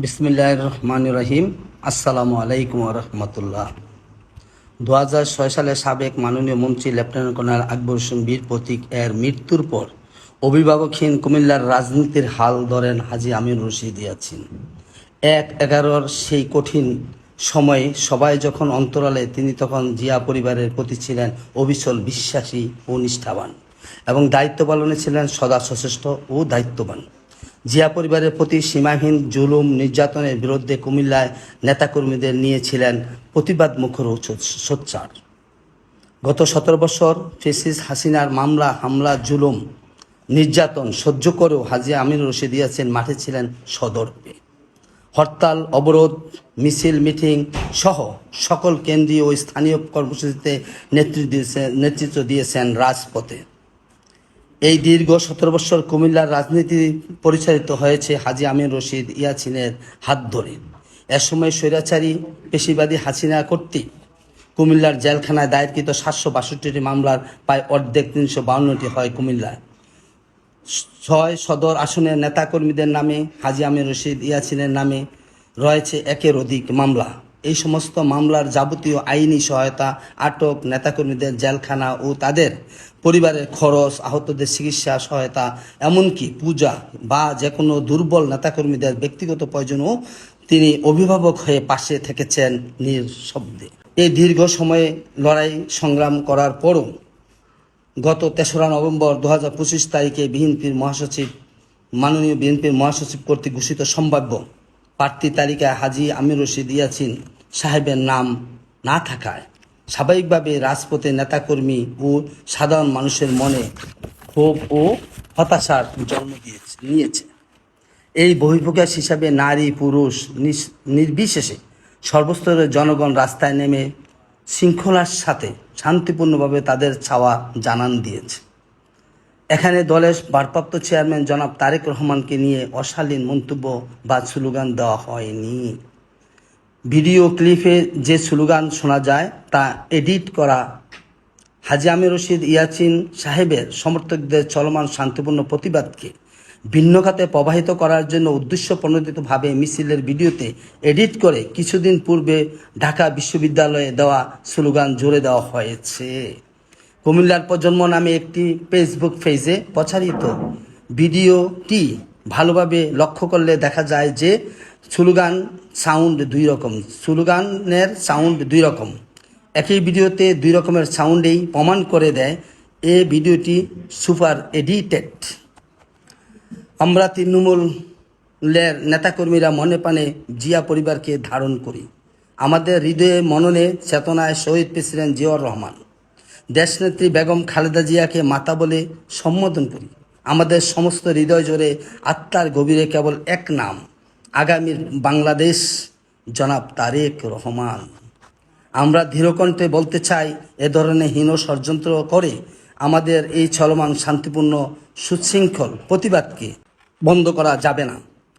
বিসমিল্লাহ রহমান রহিম। আসসালামু আলাইকুম রহমতুল্লাহ। দু হাজার ছয় সালে সাবেক মাননীয় মন্ত্রী লেফটেন্যান্ট কর্নেল আকবর হোসেন বীর প্রতীক এর মৃত্যুর পর অভিভাবকহীন কুমিল্লার রাজনীতির হাল ধরেন হাজি আমির রশিদ ইয়াছিন এক এগারোর সেই কঠিন সময়ে সবাই যখন অন্তরালে, তিনি তখন জিয়া পরিবারের প্রতি ছিলেন অবিচল বিশ্বাসী ও নিষ্ঠাবান এবং দায়িত্ব পালনে ছিলেন সদা সচেষ্ট ও দায়িত্ববান। জিয়া পরিবারের প্রতি সীমাহীন জুলুম, নির্যাতনের বিরুদ্ধে কুমিল্লায় নেতাকর্মীদের নিয়েছিলেন প্রতিবাদ মুখর সোচ্চার। গত সতেরো বছর ফেসিস হাসিনার মামলা, হামলা, জুলুম, নির্যাতন সহ্য করেও হাজি আমির রশিদ দিয়েছেন মাঠে ছিলেন সদর্পে হরতাল, অবরোধ, মিছিল, মিটিং সহ সকল কেন্দ্রীয় ও স্থানীয় কর্মসূচিতে নেতৃত্ব দিয়েছেন নেতৃত্ব দিয়েছেন রাজপথে। এই দীর্ঘ সতেরো বছর কুমিল্লার রাজনীতি পরিচালিত হয়েছে হাজি আমিন রশিদ ইয়াছিনের হাত ধরে। এ সময় স্বৈরাচারী পেশিবাদী হাসিনা কর্তৃক কুমিল্লার জেলখানায় দায়েরকৃত সাতশো বাষট্টিটি মামলার প্রায় অর্ধেক তিনশো বাউন্নটি হয় কুমিল্লায়। ছয় সদর আসনের নেতাকর্মীদের নামে হাজি আমির রশিদ ইয়াছিনের নামে রয়েছে একের অধিক মামলা। এই সমস্ত মামলার যাবতীয় আইনি সহায়তা, আটক নেতাকর্মীদের জেলখানা ও তাদের পরিবারের খরচ, আহতদের চিকিৎসা সহায়তা, এমনকি পূজা বা যে কোনো দুর্বল নেতাকর্মীদের ব্যক্তিগত প্রয়োজনও তিনি অভিভাবক হয়ে পাশে থেকেছেন নিঃশব্দে। এই দীর্ঘ সময়ে লড়াই সংগ্রাম করার পরও গত তেসরা নভেম্বর দু হাজার পঁচিশ তারিখে বিএনপির মহাসচিব, মাননীয় বিএনপির মহাসচিব কর্তৃক ঘোষিত সম্ভাব্য প্রার্থী তালিকায় হাজি আমির রশিদ ইয়াছিন সাহেবের নাম না থাকায় স্বাভাবিকভাবে রাজপথে নেতাকর্মী ও সাধারণ মানুষের মনে ক্ষোভ ও হতাশার জন্ম দিয়েছে, নিয়েছে। এই বহিঃপ্রকাশ হিসাবে নারী, পুরুষ নির্বিশেষে সর্বস্তরের জনগণ রাস্তায় নেমে শৃঙ্খলার সাথে শান্তিপূর্ণভাবে তাদের ছাওয়া জানান দিয়েছে। এখানে দলের ভারপ্রাপ্ত চেয়ারম্যান জনাব তারেক রহমানকে নিয়ে অশালীন মন্তব্য বা স্লোগান দেওয়া হয়নি। ভিডিও ক্লিপে যে স্লোগান শোনা যায় তা এডিট করা। হাজি আমির রশিদ ইয়াচিন সাহেবের সমর্থকদের চলমান শান্তিপূর্ণ প্রতিবাদকে ভিন্ন খাতে প্রবাহিত করার জন্য উদ্দেশ্য প্রণোদিতভাবে মিছিলের ভিডিওতে এডিট করে কিছুদিন পূর্বে ঢাকা বিশ্ববিদ্যালয়ে দেওয়া স্লোগান জুড়ে দেওয়া হয়েছে। কুমিল্লার প্রজন্ম নামে একটি ফেসবুক পেজে প্রচারিত ভিডিওটি ভালোভাবে লক্ষ্য করলে দেখা যায় যে স্লোগান সাউন্ড দুই রকম। স্লোগানের সাউন্ড দুই রকম। একই ভিডিওতে দুই রকমের সাউন্ডেই প্রমাণ করে দেয় এ ভিডিওটি সুপার এডিটেড। আমরা তৃণমূলের নেতাকর্মীরা মনে প্রাণে জিয়া পরিবারকে ধারণ করি। আমাদের হৃদয়ে মননে চেতনায় শহীদ প্রেসিডেন্ট জিয়াউর রহমান। দেশনেত্রী বেগম খালেদা জিয়াকে মাতা বলে সম্বোধন করি। আমাদের সমস্ত হৃদয় জোরে আত্মার গভীরে কেবল এক নাম। আগামীর বাংলাদেশ, জনাব তারেক রহমান। আমরা ধীরকণ্ঠে বলতে চাই, এ ধরনের হীন ষড়যন্ত্র করে আমাদের এই চলমান শান্তিপূর্ণ, সুশৃঙ্খল প্রতিবাদকে বন্ধ করা যাবে না।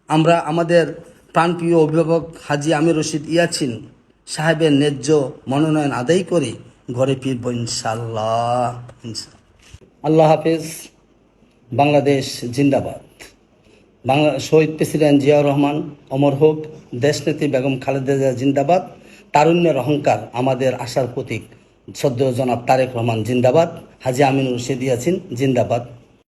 আমরা আমাদের প্রাণপ্রিয় অভিভাবক হাজি আমির রশিদ ইয়াছিন সাহেবের ন্যায্য মনোনয়ন আদায় করে ঘরে ফিরব ইনশাল্লাহ। আল্লাহ হাফিজ, বাংলাদেশ জিন্দাবাদ। বাংলা, শহীদ প্রেসিডেন্ট জিয়াউর রহমান, অমর হোক, দেশনেত্রী বেগম খালেদা জিন্দাবাদ। তারুণ্যের অহংকার আমাদের আশার প্রতীক। সদ্য জনাব তারেক রহমান জিন্দাবাদ। হাজি আমিনুর শেদিয়াছিন জিন্দাবাদ।